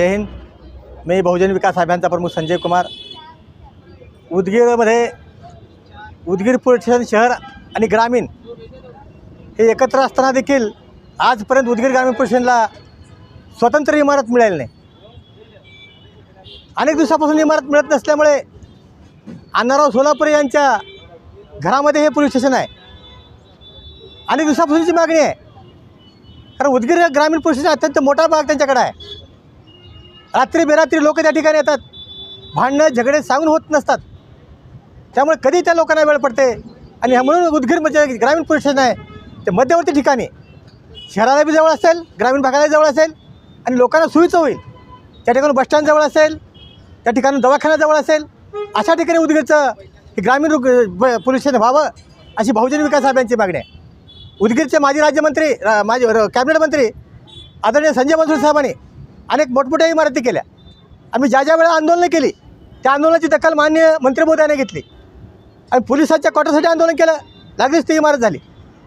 जय हिंद. मी बहुजन विकास अभियानचा प्रमुख संजय कुमार. उदगीरमध्ये उदगीर पोलीस स्टेशन शहर आणि ग्रामीण हे एकत्र असताना देखील आजपर्यंत उदगीर ग्रामीण पोलीस स्टेशनला स्वतंत्र इमारत मिळाली नाही. अनेक दिवसापासून इमारत मिळत नसल्यामुळे अण्णाराव सोलापुरे यांच्या घरामध्ये हे पोलीस स्टेशन आहे. अनेक दिवसापासूनची मागणी आहे. कारण उदगीर ग्रामीण पोलीस स्टेशन अत्यंत मोठा भाग त्यांच्याकडे आहे. रात्री बेरात्री लोक त्या ठिकाणी येतात. भांडणं झगडे सांगून होत नसतात. त्यामुळे कधी त्या लोकांना वेळ पडते? आणि म्हणून उदगीर म्हणजे ग्रामीण पोलीस स्टेशन आहे. ते मध्यवर्ती ठिकाणी. शहराला बी जवळ असेल ग्रामीण भागाला जवळ असेल आणि लोकांना सोयीचं होईल. त्या ठिकाणी बसस्टँड जवळ असेल त्या ठिकाणी दवाखाना जवळ असेल अशा ठिकाणी उदगीरचं हे ग्रामीण रुग ब- पोलीस स्टेशन व्हावं अशी बहुजन विकास साहेबांची मागणी आहे. उदगीरचे माजी राज्यमंत्री रा- माजी कॅबिनेट मंत्री आदरणीय संजय मंजूर साहेबांनी अनेक मोठमोठ्या इमारती केल्या. आम्ही ज्या ज्या वेळा आंदोलनं केली त्या आंदोलनाची दखल मान्य मंत्री महोदयाने घेतली. आणि पोलिसांच्या क्वार्टरसाठी आंदोलन केलं लागलीच ती इमारत झाली.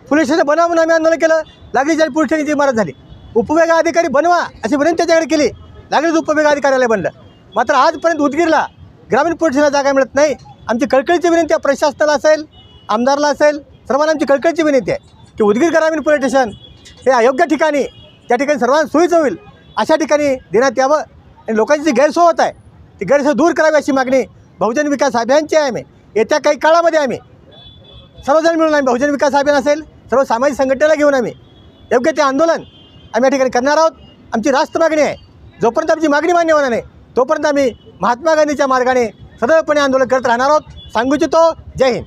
पोलिसांच्या स्टेशन बनवा म्हणून आम्ही आंदोलन केलं लागलीच आणि पोलीस ठाण्याची इमारत झाली. उपविभाग अधिकारी बनवा अशी विनंती त्याच्याकडे केली. लागलीच उपविभाग अधिकाऱ्याला बनलं. मात्र आजपर्यंत उदगीरला ग्रामीण पोलिसांना जागा मिळत नाही. आमची कळकळीची विनंती आहे प्रशासनाला असेल आमदारला असेल सर्वांना आमची कळकळीची विनंती आहे की उदगीर ग्रामीण पोलीस स्टेशन हे अयोग्य ठिकाणी त्या ठिकाणी सर्वांना सोयीचं होईल. अशा ठिकाणी देण्यात यावं आणि लोकांची जी गैरसोय होत आहे. ती गैरसोय दूर करावी अशी मागणी बहुजन विकास अभियानची आहे आम्ही. येत्या काही काळामध्ये आम्ही सर्वजण मिळून आम्ही बहुजन विकास अभियान असेल सर्व सामाजिक संघटनेला घेऊन आम्ही योग्य ते आंदोलन आम्ही या ठिकाणी करणार आहोत. आमची रास्त मागणी आहे. जोपर्यंत आमची मागणी मान्य होणार नाही तोपर्यंत आम्ही महात्मा गांधीच्या मार्गाने सदैवपणे आंदोलन करत राहणार आहोत. सांगू इच्छितो जय हिंद.